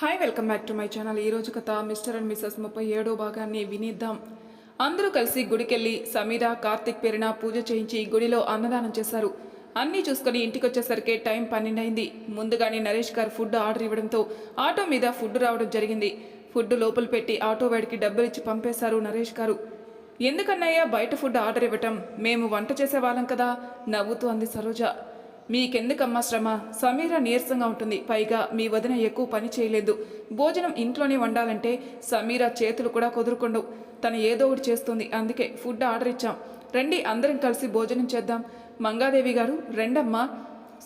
Hi welcome back to my channel ఈ రోజు కథ మిస్టర్ అండ్ మిస్సెస్ ముప్పై ఏడో భాగాన్ని వినిద్దాం. అందరూ కలిసి గుడికెళ్ళి సమీర కార్తిక్ పేరున పూజ చేయించి గుడిలో అన్నదానం చేశారు. అన్నీ చూసుకొని ఇంటికి వచ్చేసరికి టైం పన్నెండైంది. ముందుగానే నరేష్ గారు ఫుడ్ ఆర్డర్ ఇవ్వడంతో ఆటో మీద ఫుడ్ రావడం జరిగింది. ఫుడ్ లోపల పెట్టి ఆటో వాడికి డబ్బులు ఇచ్చి పంపేశారు నరేష్ గారు. ఎందుకన్నయ్యా బయట ఫుడ్ ఆర్డర్ ఇవ్వటం? మేము వంట చేసే వాళ్ళం కదా? నవ్వుతూ అంది సరోజ. మీకెందుకమ్మా శ్రమ? సమీర నీరసంగా ఉంటుంది. పైగా మీ వదిన ఎక్కువ పని చేయలేదు. భోజనం ఇంట్లోనే వండాలంటే సమీర చేతులు కూడా కుదురుకుండవు. తను ఏదో ఒకటి చేస్తుంది. అందుకే ఫుడ్ ఆర్డర్ ఇచ్చాం. రండి అందరం కలిసి భోజనం చేద్దాం. మంగాదేవి గారు రెండమ్మా.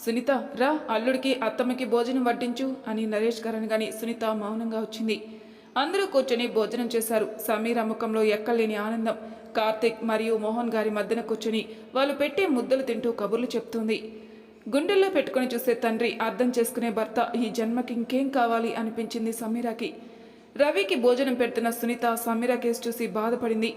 సునీత రా అల్లుడికి అత్తమ్మకి భోజనం వడ్డించు అని నరేష్ గారని కానీ సునీత మౌనంగా వచ్చింది. అందరూ కూర్చొని భోజనం చేశారు. సమీర ముఖంలో ఎక్కలేని ఆనందం. కార్తిక్ మరియు మోహన్ గారి మధ్యన కూర్చొని వాళ్ళు పెట్టే ముద్దలు తింటూ కబుర్లు చెప్తుంది. గుండెల్లో పెట్టుకుని చూసే తండ్రి అర్థం చేసుకునే భర్త ఈ జన్మకి ఇంకేం కావాలి అనిపించింది సమీరాకి. రవికి భోజనం పెడుతున్న సునీత సమీర కేసు చూసి బాధపడింది.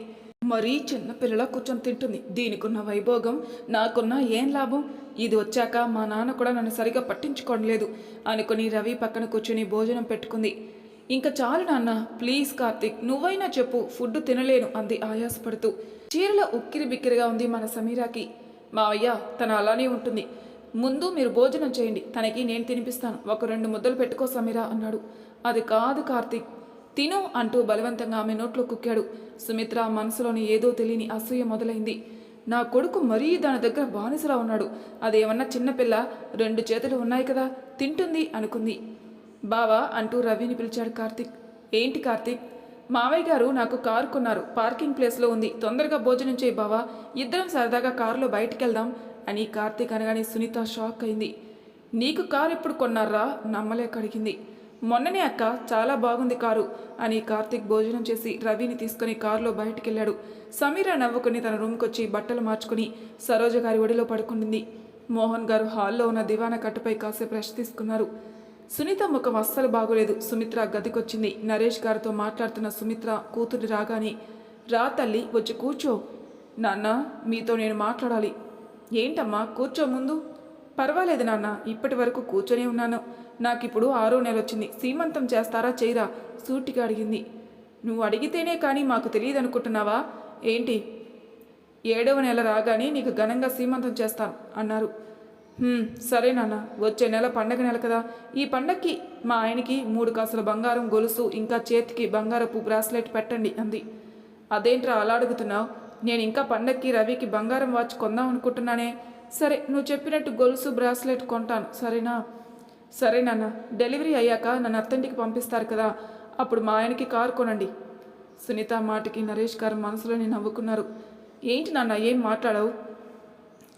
మరీ చిన్న పిల్లల కూర్చొని తింటుంది. దీనికున్న వైభోగం నాకున్న ఏం లాభం? ఇది వచ్చాక మా నాన్న కూడా నన్ను సరిగా పట్టించుకోవట్లేదు అనుకుని రవి పక్కన కూర్చుని భోజనం పెట్టుకుంది. ఇంకా చాలు నాన్న ప్లీజ్ కార్తిక్ నువ్వైనా చెప్పు ఫుడ్ తినలేను అంది ఆయాసపడుతూ. చీరలో ఉక్కిరి బిక్కిరిగా ఉంది మన సమీరాకి. మావయ్య తన అలానే ఉంటుంది. ముందు మీరు భోజనం చేయండి. తనకి నేను తినిపిస్తాను. ఒక రెండు ముద్దలు పెట్టుకో సమీరా అన్నాడు. అది కాదు కార్తీక్. తిను అంటూ బలవంతంగా ఆమె నోట్లో కుక్కాడు. సుమిత్ర మనసులోని ఏదో తెలియని అసూయ మొదలైంది. నా కొడుకు మరీ దాని దగ్గర బానిసలా ఉన్నాడు. అదేమన్నా చిన్నపిల్ల రెండు చేతులు ఉన్నాయి కదా. తింటుంది అనుకుంది. బావా అంటూ రవిని పిలిచాడు కార్తిక్. ఏంటి కార్తిక్? మావయ్య గారు నాకు కారు కొన్నారు పార్కింగ్ ప్లేస్లో ఉంది. తొందరగా భోజనం చేయి బావా. ఇద్దరం సరదాగా కారులో బయటికి వెళ్దాం అని కార్తీక్ అనగానే సునీత షాక్ అయింది. నీకు కారు ఎప్పుడు కొన్నారా? నమ్మలేక అడిగింది మొన్ననే అక్క చాలా బాగుంది కారు అని కార్తీక్ భోజనం చేసి రవిని తీసుకుని కారులో బయటికెళ్ళాడు. సమీర నవ్వుకుని తన రూమ్కి వచ్చి బట్టలు మార్చుకుని సరోజ గారి ఒడిలో పడుకుంది మోహన్ గారు హాల్లో ఉన్న దివానా కట్టుపై కాసేపు రెస్ట్ తీసుకున్నారు. సునీత ముఖం అస్సలు బాగోలేదు. సుమిత్ర గదికొచ్చింది నరేష్ గారితో మాట్లాడుతున్న సుమిత్ర కూతురు రాగానే రా తల్లి వచ్చి కూర్చో. నాన్న మీతో నేను మాట్లాడాలి. ఏంటమ్మా కూర్చో ముందు. పర్వాలేదు నాన్న ఇప్పటి వరకు కూర్చొని ఉన్నాను. నాకిప్పుడు ఆరో నెల వచ్చింది సీమంతం చేస్తారా చేయరా? సూటిగా అడిగింది. నువ్వు అడిగితేనే కానీ మాకు తెలియదు అనుకుంటున్నావా ఏంటి? ఏడవ నెల రాగానే నీకు ఘనంగా సీమంతం చేస్తాను అన్నారు. సరే నాన్న వచ్చే నెల పండగ నెల కదా. ఈ పండక్కి మా ఆయనకి మూడు కాసుల బంగారం గొలుసు ఇంకా చేతికి బంగారపు బ్రాస్లెట్ పెట్టండి అంది. అదేంట్రా అలా అడుగుతున్నావు? నేను ఇంకా పండక్కి రవికి బంగారం వాచ్ కొందాం అనుకుంటున్నానే. సరే నువ్వు చెప్పినట్టు గొలుసు బ్రాస్లెట్ కొంటాను. సరేనా? సరే నాన్న. డెలివరీ అయ్యాక నన్ను అత్తంటికి పంపిస్తారు కదా. అప్పుడు మా ఆయనకి కారు కొనండి. సునీత మాటకి నరేష్ గారు మనసులోని నవ్వుకున్నారు. ఏంటి నాన్న ఏం మాట్లాడవు?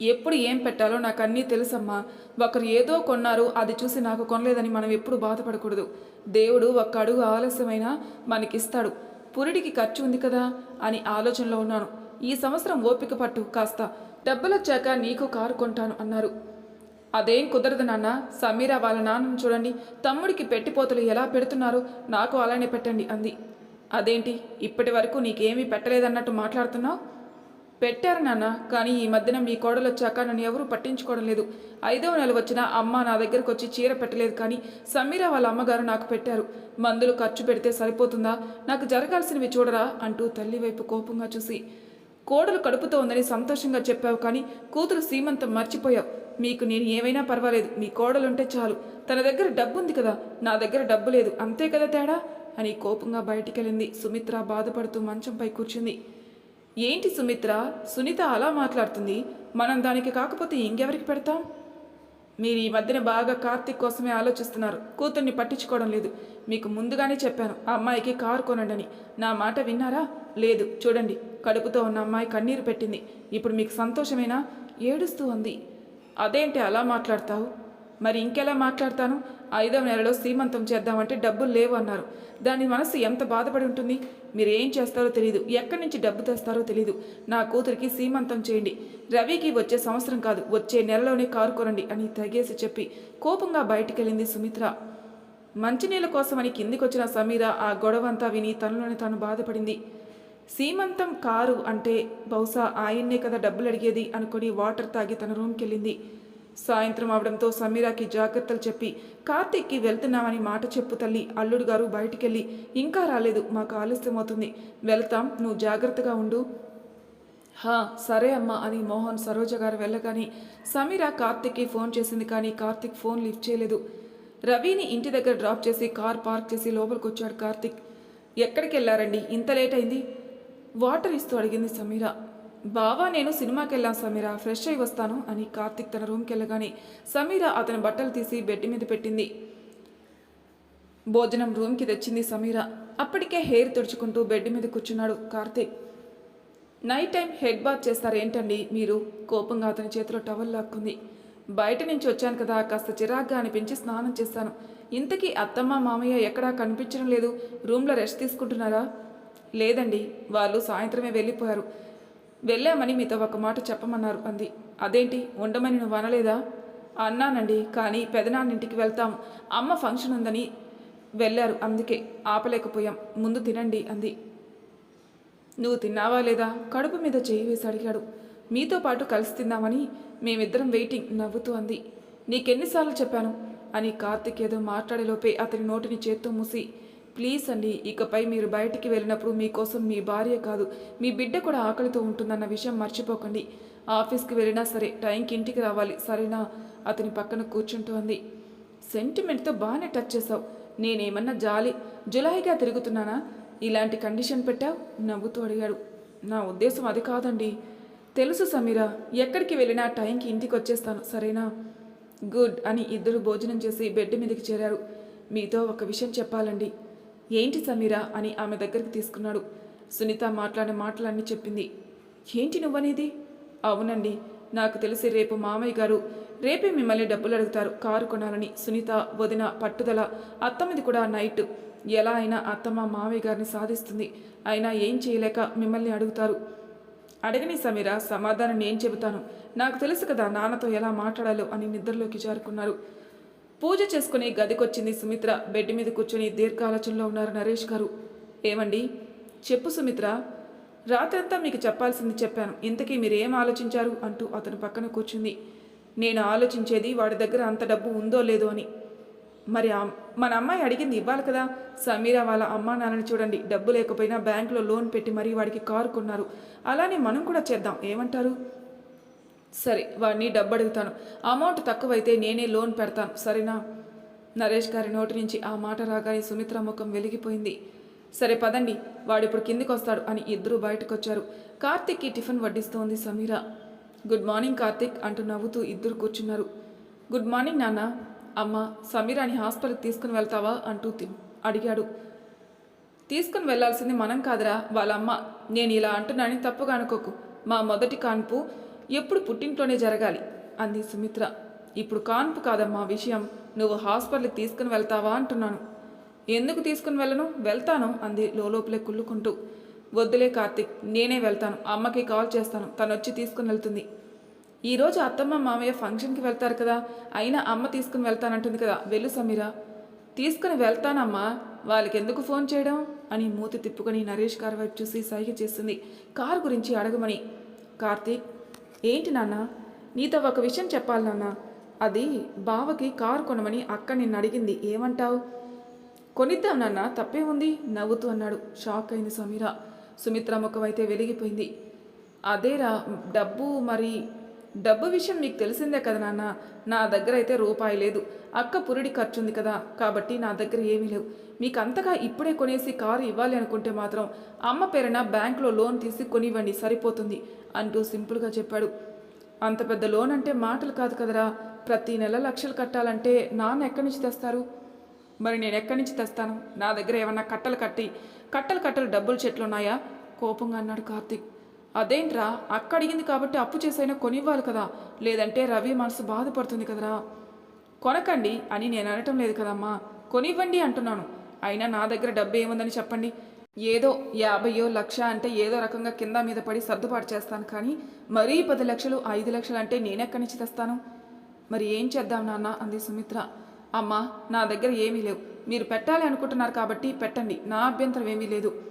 ఎప్పుడు ఏం పెట్టాలో నాకు అన్నీ తెలుసమ్మా. ఒకరు ఏదో కొన్నారు అది చూసి నాకు కొనలేదని మనం ఎప్పుడు బాధపడకూడదు. దేవుడు ఒక్క అడుగు ఆలస్యమైనా మనకిస్తాడు. పురిడికి ఖర్చు ఉంది కదా అని ఆలోచనలో ఉన్నాను. ఈ సంవత్సరం ఓపిక పట్టు కాస్త డబ్బులొచ్చాక నీకు కారు కొంటాను అన్నారు. అదేం కుదరదు నాన్న సమీర వాళ్ళ నాన్నను చూడండి తమ్ముడికి పెట్టిపోతలు ఎలా పెడుతున్నారో నాకు అలానే పెట్టండి అంది. అదేంటి ఇప్పటి వరకు నీకేమీ పెట్టలేదన్నట్టు మాట్లాడుతున్నావు? పెట్టారు నాన్న కానీ ఈ మధ్యన మీ కోడలు వచ్చాక నన్ను ఎవరూ పట్టించుకోవడం లేదు. ఐదవ నెల వచ్చినా అమ్మ నా దగ్గరకు వచ్చి చీర పెట్టలేదు కానీ సమీర వాళ్ళ అమ్మగారు నాకు పెట్టారు. మందులు ఖర్చు పెడితే సరిపోతుందా? నాకు జరగాల్సినవి చూడరా అంటూ తల్లి వైపు కోపంగా చూసి. కోడలు కడుపుతో ఉందని సంతోషంగా చెప్పావు కానీ కూతురు సీమంతం మర్చిపోయావు. మీకు నేను ఏమైనా పర్వాలేదు మీ కోడలుంటే చాలు. తన దగ్గర డబ్బు ఉంది కదా నా దగ్గర డబ్బు లేదు అంతే కదా తేడా? అని కోపంగా బయటికెళ్ళింది. సుమిత్ర బాధపడుతూ మంచంపై కూర్చుంది. ఏంటి సుమిత్ర? సునీత అలా మాట్లాడుతుంది. మనం దానికి కాకపోతే ఇంకెవరికి పెడతాం? మీరు ఈ మధ్యన బాగా కార్తీక్ కోసమే ఆలోచిస్తున్నారు. కూతుర్ని పట్టించుకోవడం లేదు. మీకు ముందుగానే చెప్పాను ఆ అమ్మాయికి కారు కొనండని. నా మాట విన్నారా? లేదు. చూడండి. కడుపుతో ఉన్న అమ్మాయి కన్నీరు పెట్టింది. ఇప్పుడు మీకు సంతోషమేనా? ఏడుస్తూ ఉంది. అదేంటి అలా మాట్లాడతావు? మరి ఇంకెలా మాట్లాడతాను? ఐదవ నెలలో సీమంతం చేద్దామంటే డబ్బులు లేవు అన్నారు. దాని మనసు ఎంత బాధపడి ఉంటుంది? మీరు ఏం చేస్తారో తెలియదు ఎక్కడి నుంచి డబ్బు తెస్తారో తెలియదు నా కూతురికి సీమంతం చేయండి. రవికి వచ్చే సంవత్సరం కాదు. వచ్చే నెలలోనే కారు కొనండి అని తెగేసి చెప్పి కోపంగా బయటికెళ్ళింది సుమిత్ర. మంచినీళ్ళ కోసమని కిందికొచ్చిన సమీర ఆ గొడవంతా విని తనలోని తాను బాధపడింది. సీమంతం కారు అంటే బహుశా ఆయన్నే కదా డబ్బులు అడిగేది అనుకుని వాటర్ తాగి తన రూమ్కి వెళ్ళింది సాయంత్రం అవడంతో సమీరాకి జాగ్రత్తలు చెప్పి కార్తీక్కి వెళ్తున్నామని మాట చెప్పు తల్లి. అల్లుడు గారు బయటికెళ్ళి ఇంకా రాలేదు మాకు ఆలస్యం అవుతుంది వెళ్తాం నువ్వు జాగ్రత్తగా ఉండు. హా సరే అమ్మా అని మోహన్ సరోజ గారు వెళ్ళగానే సమీర కార్తిక్కి ఫోన్ చేసింది కానీ కార్తిక్ ఫోన్ లిఫ్ట్ చేయలేదు. రవిని ఇంటి దగ్గర డ్రాప్ చేసి కార్ పార్క్ చేసి లోపలికి వచ్చాడు కార్తిక్. ఎక్కడికి వెళ్ళారండి ఇంత లేట్ అయింది? వాటర్ ఇస్తూ అడిగింది సమీర. బావా నేను సినిమాకి వెళ్ళాను సమీరా ఫ్రెష్ అయి వస్తాను అని కార్తిక్ తన రూమ్కి వెళ్ళగానే సమీర అతని బట్టలు తీసి బెడ్ మీద పెట్టింది. భోజనం రూమ్కి తెచ్చింది సమీర. అప్పటికే హెయిర్ తుడుచుకుంటూ బెడ్ మీద కూర్చున్నాడు Karthik. Night time head bath చేస్తారు ఏంటండి మీరు? కోపంగా అతని చేతిలో టవల్ లాక్కుంది. బయట నుంచి వచ్చాను కదా కాస్త చిరాగ్గా అనిపించి స్నానం చేస్తాను. ఇంతకీ అత్తమ్మ మామయ్య ఎక్కడా కనిపించడం లేదు. రూమ్లో రెస్ట్ తీసుకుంటున్నారా? లేదండి వాళ్ళు సాయంత్రమే వెళ్ళిపోయారు. వెళ్ళామని మీతో ఒక మాట చెప్పమన్నారు అంది. అదేంటి? ఉండమని నువ్వు అనలేదా? అన్నానండి కానీ పెదనాన్నింటికి వెళ్తాం. అమ్మ ఫంక్షన్ ఉందని వెళ్ళారు అందుకే ఆపలేకపోయాం. ముందు తినండి అంది. నువ్వు తిన్నావా లేదా? కడుపు మీద చేయి వేసి అడిగాడు. మీతో పాటు కలిసి తిందామని మేమిద్దరం వెయిటింగ్ నవ్వుతూ అంది. నీకెన్నిసార్లు చెప్పాను? అని కార్తిక్ ఏదో మాట్లాడేలోపే అతని నోటిని చేత్తో మూసి ప్లీజ్ అండి ఇకపై మీరు బయటికి వెళ్ళినప్పుడు మీకోసం మీ భార్య కాదు మీ బిడ్డ కూడా ఆకలితో ఉంటుందన్న విషయం మర్చిపోకండి. ఆఫీస్కి వెళ్ళినా సరే టైంకి ఇంటికి రావాలి. సరేనా? అతని పక్కన కూర్చుంటూ అంది. సెంటిమెంట్తో బాగానే టచ్ చేసావు నేనేమన్నా జాలి జులాయిగా తిరుగుతున్నానా? ఇలాంటి కండిషన్ పెట్టావు? నవ్వుతూ అడిగాడు. నా ఉద్దేశం అది కాదండి. తెలుసు సమీరా ఎక్కడికి వెళ్ళినా టైంకి ఇంటికి వచ్చేస్తాను. సరేనా? గుడ్ అని ఇద్దరు భోజనం చేసి బెడ్ మీదకి చేరారు. మీతో ఒక విషయం చెప్పాలండి. ఏంటి సమీరా అని ఆమె దగ్గరికి తీసుకున్నాడు. సునీత మాట్లాడిన మాటలన్నీ చెప్పింది. ఏంటి నువ్వనేది? అవునండి నాకు తెలిసి రేపు మామయ్య గారు రేపే మిమ్మల్ని డబ్బులు అడుగుతారు కారు కొనాలని సునీత వదిన పట్టుదల అత్తమ్మది కూడా నైట్. ఎలా అయినా అత్తమ్మ మామయ్య గారిని సాధిస్తుంది అయినా ఏం చేయలేక మిమ్మల్ని అడుగుతారు. అడగని సమీర సమాధానం నేను చెబుతాను. నాకు తెలుసు కదా నాన్నతో ఎలా మాట్లాడాలో అని నిద్రలోకి జారుకున్నారు. పూజ చేసుకుని గదికొచ్చింది సుమిత్ర. బెడ్ మీద కూర్చొని దీర్ఘాలోచనలో ఉన్నారు నరేష్ గారు. ఏమండి? చెప్పు సుమిత్ర. రాత్రంతా మీకు చెప్పాల్సింది చెప్పాను. ఇంతకీ మీరు ఏం ఆలోచించారు? అంటూ అతను పక్కన కూర్చుంది. నేను ఆలోచించేది వాడి దగ్గర అంత డబ్బు ఉందో లేదో అని. మరి మన అమ్మాయి అడిగింది ఇవ్వాలి కదా. సమీరా వాళ్ళ అమ్మా నాన్నని చూడండి. డబ్బు లేకపోయినా బ్యాంకులో లోన్ పెట్టి మరీ వాడికి కారు కొన్నారు. అలానే మనం కూడా చేద్దాం. ఏమంటారు? సరే వాడిని డబ్బు అడుగుతాను అమౌంట్ తక్కువైతే నేనే లోన్ పెడతాను సరేనా? నరేష్ గారి నోటి నుంచి ఆ మాట రాగానే సుమిత్ర ముఖం వెలిగిపోయింది. సరే పదండి వాడిప్పుడు కిందికి వస్తాడు అని ఇద్దరూ బయటకొచ్చారు. కార్తిక్కి టిఫిన్ వడ్డిస్తోంది సమీర. గుడ్ మార్నింగ్ కార్తిక్ అంటూ నవ్వుతూ ఇద్దరు కూర్చున్నారు. గుడ్ మార్నింగ్ నాన్న. అమ్మ సమీరాని హాస్పిటల్కి తీసుకుని వెళ్తావా అంటూ తి- అడిగాడు. తీసుకుని వెళ్ళాల్సింది మనం కాదురా వాళ్ళ అమ్మ నేను ఇలా అంటున్నానని తప్పుగా అనుకోకు. మా మొదటి కాన్పు ఎప్పుడు పుట్టింట్లోనే జరగాలి. అంది సుమిత్ర. ఇప్పుడు కాన్పు కాదమ్మా విషయం. నువ్వు హాస్పిటల్కి తీసుకుని వెళ్తావా అంటున్నాను. ఎందుకు తీసుకుని వెళ్ళను? వెళ్తాను అంది లోపలే కుళ్ళుకుంటూ. వద్దులే కార్తిక్ నేనే వెళ్తాను. అమ్మకి కాల్ చేస్తాను. తను వచ్చి తీసుకుని వెళ్తుంది. ఈరోజు అత్తమ్మ మామయ్య ఫంక్షన్కి వెళ్తారు కదా. అయినా అమ్మ తీసుకుని వెళ్తానంటుంది కదా. వెళ్ళు సమీర. తీసుకుని వెళ్తానమ్మా. వాళ్ళకి ఎందుకు ఫోన్ చేయడం? అని మూతి తిప్పుకొని నరేష్ గారి వైపు చూసి సైగ చేస్తుంది. కార్ గురించి అడగమని. కార్తీక్ ఏంటి నాన్న? నీతో ఒక విషయం చెప్పాలి నాన్న. అది బావకి కారు కొనమని అక్క నిన్ను అడిగింది. ఏమంటావు? కొనిద్దాం నాన్న తప్పే ఉంది నవ్వుతూ అన్నాడు. షాక్ అయింది సమీర. సుమిత్ర ముఖం అయితే వెలిగిపోయింది. అదేరా డబ్బు మరి డబ్బు విషయం మీకు తెలిసిందే కదా నాన్న? నా దగ్గర అయితే రూపాయి లేదు. అక్క పురిడి ఖర్చుంది కదా. కాబట్టి నా దగ్గర ఏమీ లేవు. మీకు అంతగా ఇప్పుడే కొనేసి కారు ఇవ్వాలి అనుకుంటే మాత్రం అమ్మ పేరున బ్యాంకులో లోన్ తీసి కొనివ్వండి సరిపోతుంది అంటూ సింపుల్గా చెప్పాడు. అంత పెద్ద లోన్ అంటే మాటలు కాదు కదరా. ప్రతి నెల లక్షలు కట్టాలంటే నాన్న ఎక్కడి నుంచి తెస్తారు? మరి నేను ఎక్కడి నుంచి తెస్తాను? నా దగ్గర ఏమన్నా కట్టలు కట్టి కట్టలు కట్టలు డబ్బులు చెట్లు ఉన్నాయా కోపంగా అన్నాడు కార్తీక్. అదేంట్రా? అక్క అడిగింది కాబట్టి అప్పు చేసైనా కొనివ్వాలి కదా. లేదంటే రవి మనసు బాధపడుతుంది కదరా. కొనకండి అని నేను అనటం లేదు కదమ్మా. కొనివ్వండి అంటున్నాను. అయినా నా దగ్గర డబ్బు ఏముందని చెప్పండి. ఏదో యాభయో లక్ష అంటే ఏదో రకంగా కింద మీద పడి సర్దుబాటు చేస్తాను కానీ మరీ పది లక్షలు ఐదు లక్షలు అంటే నేనెక్కడి నుంచి తెస్తాను? మరి ఏం చేద్దాం నాన్న? అంది సుమిత్ర. అమ్మా నా దగ్గర ఏమీ లేవు. మీరు పెట్టాలి అనుకుంటున్నారు కాబట్టి పెట్టండి. నా అభ్యంతరం ఏమీ లేదు.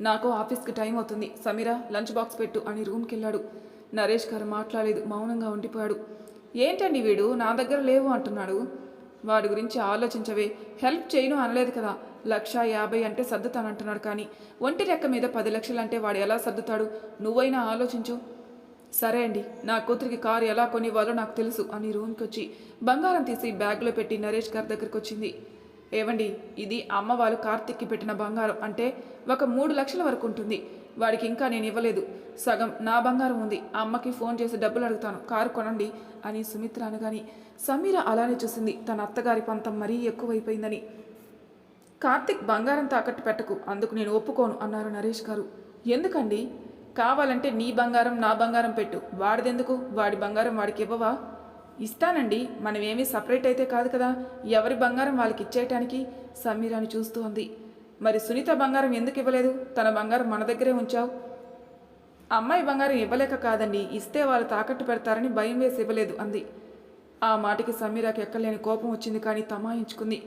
నాకు ఆఫీస్కి టైం అవుతుంది. సమీరా లంచ్ బాక్స్ పెట్టు అని రూమ్కి వెళ్ళాడు నరేష్ గారు మాట్లాడలేదు మౌనంగా ఉండిపోయాడు. ఏంటండి వీడు? నా దగ్గర లేవు అంటున్నాడు. వాడి గురించి ఆలోచించవే. హెల్ప్ చేయను అనలేదు కదా. లక్ష యాభై అంటే సర్దుతానంటున్నాడు కానీ ఒంటి రెక్క మీద పది లక్షలు అంటే వాడు ఎలా సర్దుతాడు? నువ్వైనా ఆలోచించు. సరే అండి నా కూతురికి కారు ఎలా కొనివ్వాలో నాకు తెలుసు అని రూమ్కి వచ్చి బంగారం తీసి బ్యాగ్లో పెట్టి నరేష్ గారి దగ్గరికి వచ్చింది ఏవండి ఇది అమ్మ వాళ్ళు కార్తిక్కి పెట్టిన బంగారం. అంటే ఒక మూడు లక్షల వరకు ఉంటుంది. వాడికి ఇంకా నేను ఇవ్వలేదు. సగం నా బంగారం ఉంది. అమ్మకి ఫోన్ చేసి డబ్బులు అడుగుతాను. కారు కొనండి అని సుమిత్ర అనగాని సమీర అలానే చూసింది. తన అత్తగారి పంతం మరీ ఎక్కువైపోయిందని. కార్తిక్ బంగారం తాకట్టు పెట్టకు. అందుకు నేను ఒప్పుకోను అన్నారు నరేష్ గారు. ఎందుకండి? కావాలంటే నీ బంగారం నా బంగారం పెట్టు. వాడిదెందుకు? వాడి బంగారం వాడికి ఇవ్వవా? ఇస్తానండి మనమేమీ సపరేట్ అయితే కాదు కదా. ఎవరి బంగారం వాళ్ళకి ఇచ్చేయటానికి సమీరాని చూస్తూ ఉంది మరి సునీత బంగారం ఎందుకు ఇవ్వలేదు? తన బంగారం మన దగ్గరే ఉంచావు. అమ్మాయి బంగారం ఇవ్వలేక కాదండి ఇస్తే వాళ్ళు తాకట్టు పెడతారని భయం వేసి ఇవ్వలేదు అంది. ఆ మాటకి సమీరాకి ఎక్కలేని కోపం వచ్చింది కానీ తమాయించుకుంది.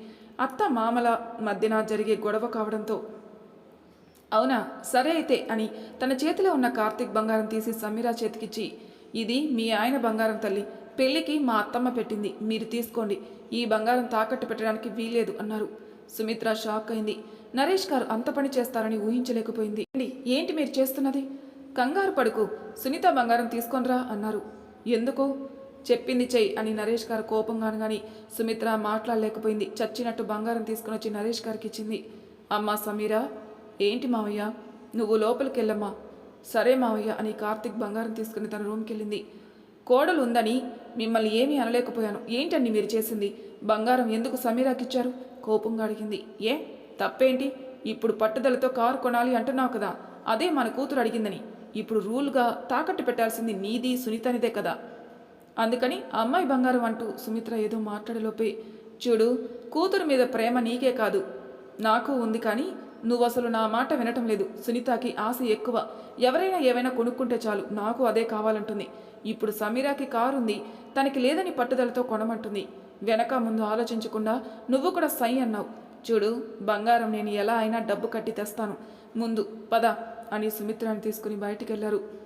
అత్త మామల మధ్యన జరిగే గొడవ కావడంతో అవునా సరే అయితే అని తన చేతిలో ఉన్న కార్తీక్ బంగారం తీసి సమీరా చేతికిచ్చి ఇది మీ ఆయన బంగారం తల్లి పెళ్ళికి మా అత్తమ్మ పెట్టింది. మీరు తీసుకోండి. ఈ బంగారం తాకట్టు పెట్టడానికి వీలేదు అన్నారు. సుమిత్ర షాక్ అయింది. నరేష్ గారు అంత పని చేస్తారని ఊహించలేకపోయింది. ఏంటి? మీరు చేస్తున్నది? కంగారు పడుకు. సునీత బంగారం తీసుకొనిరా అన్నారు. ఎందుకు? చెప్పింది చెయ్యి అని నరేష్ గారు కోపంగాను గాని సుమిత్ర మాట్లాడలేకపోయింది. చచ్చినట్టు బంగారం తీసుకుని వచ్చి నరేష్ గారికి ఇచ్చింది. అమ్మా సమీరా ఏంటి మావయ్య? నువ్వు లోపలికి వెళ్ళమ్మా సరే మావయ్య అని కార్తిక్ బంగారం తీసుకుని తన రూమ్కి వెళ్ళింది. కోడలు ఉందని మిమ్మల్ని ఏమీ అనలేకపోయాను. ఏంటండి మీరు చేసింది? బంగారం ఎందుకు సమీరాకి ఇచ్చారు కోపంగా అడిగింది. ఏ? తప్పేంటి? ఇప్పుడు పట్టుదలతో కారు కొనాలి అంటున్నావు కదా. అదే మన కూతురు అడిగిందని. ఇప్పుడు రూల్గా తాకట్టు పెట్టాల్సింది నీది సునీతనిదే కదా. అందుకని అమ్మాయి బంగారం అంటూ సుమిత్ర ఏదో మాట్లాడలోపే చూడు కూతురు మీద ప్రేమ నీకే కాదు. నాకు ఉంది కానీ నువ్వు అసలు నా మాట వినటం లేదు. సునీతకి ఆశ ఎక్కువ. ఎవరైనా ఏవైనా కొనుక్కుంటే చాలు. నాకు అదే కావాలంటుంది. ఇప్పుడు సమీరాకి కారు ఉంది తనకి లేదని పట్టుదలతో కొనమంటుంది. వెనక ముందు ఆలోచించకుండా నువ్వు కూడా సై అన్నావు. చూడు బంగారం నేను ఎలా అయినా డబ్బు కట్టి తెస్తాను. ముందు పద అని సుమిత్రని తీసుకుని బయటికి వెళ్ళారు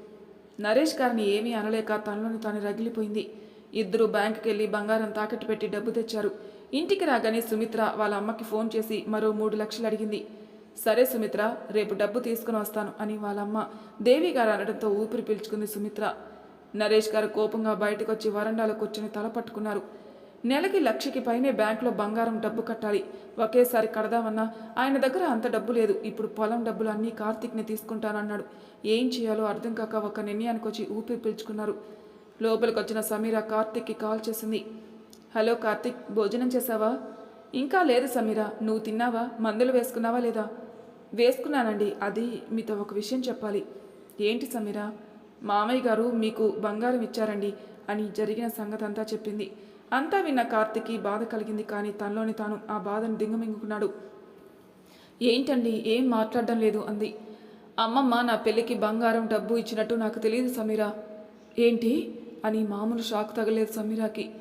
నరేష్ గారిని ఏమీ అనలేక తనలోని తాను రగిలిపోయింది. ఇద్దరు బ్యాంకుకి వెళ్ళి బంగారం తాకట్టు పెట్టి డబ్బు తెచ్చారు. ఇంటికి రాగానే సుమిత్ర వాళ్ళ అమ్మకి ఫోన్ చేసి మరో మూడు లక్షలు అడిగింది. సరే సుమిత్ర రేపు డబ్బు తీసుకుని వస్తాను అని వాళ్ళ అమ్మ దేవి గారు అనడంతో ఊపిరి పీల్చుకుంది సుమిత్ర. నరేష్ గారు కోపంగా బయటకు వచ్చి వరండాలో కూర్చొని తల పట్టుకున్నారు. నెలకి లక్షకి పైనే బ్యాంకులో బంగారం డబ్బు కట్టాలి. ఒకేసారి కడదామన్నా ఆయన దగ్గర అంత డబ్బు లేదు. ఇప్పుడు పొలం డబ్బులు అన్నీ కార్తీక్ని తీసుకుంటానన్నాడు. ఏం చేయాలో అర్థం కాక ఒక నిర్ణయానికి వచ్చి ఊపిరి పీల్చుకున్నారు. లోపలికి వచ్చిన సమీర కార్తీక్కి కాల్ చేసింది. హలో కార్తీక్ భోజనం చేసావా ఇంకా లేదు సమీర. నువ్వు తిన్నావా? మందులు వేసుకున్నావా లేదా? వేసుకున్నానండి. అది మీతో ఒక విషయం చెప్పాలి. ఏంటి సమీర? మామయ్య గారు మీకు బంగారం ఇచ్చారండి అని జరిగిన సంగతి అంతా చెప్పింది. అంతా విన్న కార్తిక్కి బాధ కలిగింది కానీ తనలోని తాను ఆ బాధను దింగమింగుకున్నాడు. ఏంటండి? ఏం మాట్లాడడం లేదు అంది. అమ్మమ్మ నా పెళ్ళికి బంగారం డబ్బు ఇచ్చినట్టు నాకు తెలియదు సమీరా. ఏంటి? అని మామూలు షాక్ తగలేదు సమీరాకి.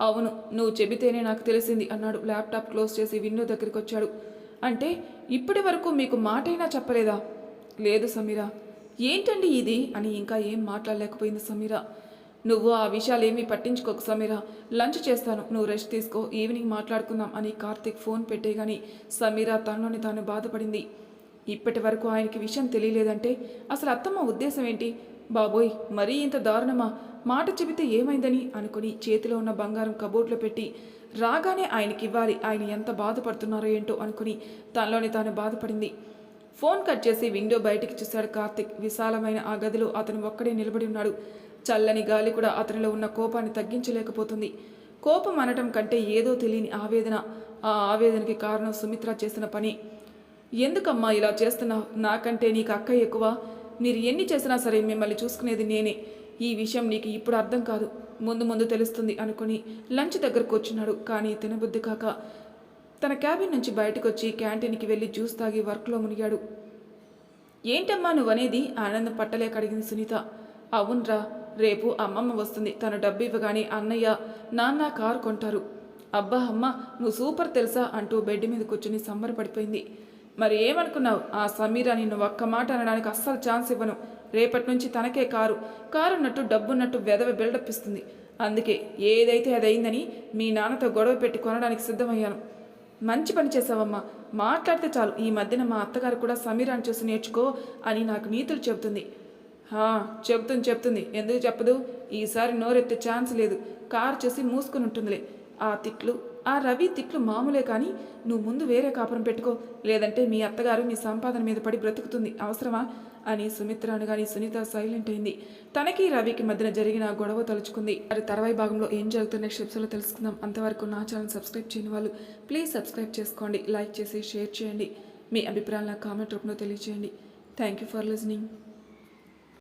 అవును నువ్వు చెబితేనే నాకు తెలిసింది అన్నాడు. ల్యాప్టాప్ క్లోజ్ చేసి విండో దగ్గరికి వచ్చాడు అంటే ఇప్పటి వరకు మీకు మాటైనా చెప్పలేదా? లేదు సమీరా. ఏంటండి ఇది? అని ఇంకా ఏం మాట్లాడలేకపోయింది సమీరా. నువ్వు ఆ విషయాలు ఏమీ పట్టించుకోకు సమీర. లంచ్ చేస్తాను. నువ్వు రెస్ట్ తీసుకో. ఈవినింగ్ మాట్లాడుకుందాం అని కార్తిక్ ఫోన్ పెట్టేగాని సమీరా తనలోని తాను బాధపడింది. ఇప్పటి వరకు ఆయనకి విషయం తెలియలేదంటే అసలు అత్తమ్మ ఉద్దేశం ఏంటి? బాబోయ్ మరీ ఇంత దారుణమా? మాట చెబితే ఏమైందని అనుకుని చేతిలో ఉన్న బంగారం కబోర్డ్లో పెట్టి రాగానే ఆయనకి ఇవ్వాలి ఆయన ఎంత బాధపడుతున్నారో ఏంటో అనుకుని తనలోని తాను బాధపడింది. ఫోన్ కట్ చేసి విండో బయటికి చూశాడు కార్తిక్. విశాలమైన ఆ గదిలో అతను ఒక్కడే నిలబడి ఉన్నాడు. చల్లని గాలి కూడా అతనిలో ఉన్న కోపాన్ని తగ్గించలేకపోతుంది. కోపం అనటం కంటే ఏదో తెలియని ఆవేదన. ఆ ఆవేదనకి కారణం సుమిత్ర చేసిన పని. ఎందుకమ్మా ఇలా చేస్తున్నావు? నాకంటే నీకు అక్క ఎక్కువ. మీరు ఎన్ని చేసినా సరే మిమ్మల్ని చూసుకునేది నేనే. ఈ విషయం నీకు ఇప్పుడు అర్థం కాదు. ముందు ముందు తెలుస్తుంది అనుకుని లంచ్ దగ్గరకు వచ్చినాడు కానీ తినబుద్ధి కాక తన క్యాబిన్ నుంచి బయటకు వచ్చి క్యాంటీన్కి వెళ్ళి జ్యూస్ తాగి వర్క్లో మునిగాడు. ఏంటమ్మా నువ్వనేది? ఆనందం పట్టలేక అడిగింది సునీత. అవునరా రేపు అమ్మమ్మ వస్తుంది తన డబ్బు ఇవ్వగానే అన్నయ్య నాన్న కారు కొంటారు. అబ్బా అమ్మ నువ్వు సూపర్ తెలుసా? అంటూ బెడ్ మీద కూర్చుని సంబరపడిపోయింది. మరి ఏమనుకున్నావు? ఆ సమీరా నిన్ను ఒక్క మాట అనడానికి అస్సలు ఛాన్స్ ఇవ్వను. రేపటి నుంచి తనకే కారు. కారున్నట్టు డబ్బున్నట్టు వెదవ బిల్డప్ ఇస్తుంది. అందుకే ఏదైతే అది అయిందని మీ నాన్నతో గొడవ పెట్టి కొనడానికి సిద్ధమయ్యాను. మంచి పని చేసావమ్మా మాట్లాడితే చాలు. ఈ మధ్యన మా అత్తగారు కూడా సమీరాన్ని చూసి నేర్చుకో అని నాకు నీతులు చెబుతుంది. చెబుతుంది చెప్తుంది చెప్తుంది ఎందుకు చెప్పదు? ఈసారి నోరెత్తే ఛాన్స్ లేదు. కారు చూసి మూసుకుని ఉంటుందిలే ఆ తిట్లు ఆ రవి తిట్లు మామూలే కానీ నువ్వు ముందు వేరే కాపురం పెట్టుకో. లేదంటే మీ అత్తగారు మీ సంపాదన మీద పడి బ్రతుకుతుంది. అవసరమా? అని సుమిత్ర అనగాని సునీత సైలెంట్ అయింది. తనకి రవికి మధ్యన జరిగిన గొడవ తలుచుకుంది. మరి తర్వాయి భాగంలో ఏం జరుగుతున్న స్టెప్స్లో తెలుసుకుందాం. అంతవరకు నా ఛానల్ సబ్స్క్రైబ్ చేయని వాళ్ళు ప్లీజ్ సబ్స్క్రైబ్ చేసుకోండి. లైక్ చేసి షేర్ చేయండి. మీ అభిప్రాయాలను కామెంట్ రూపంలో తెలియజేయండి. Thank you for listening.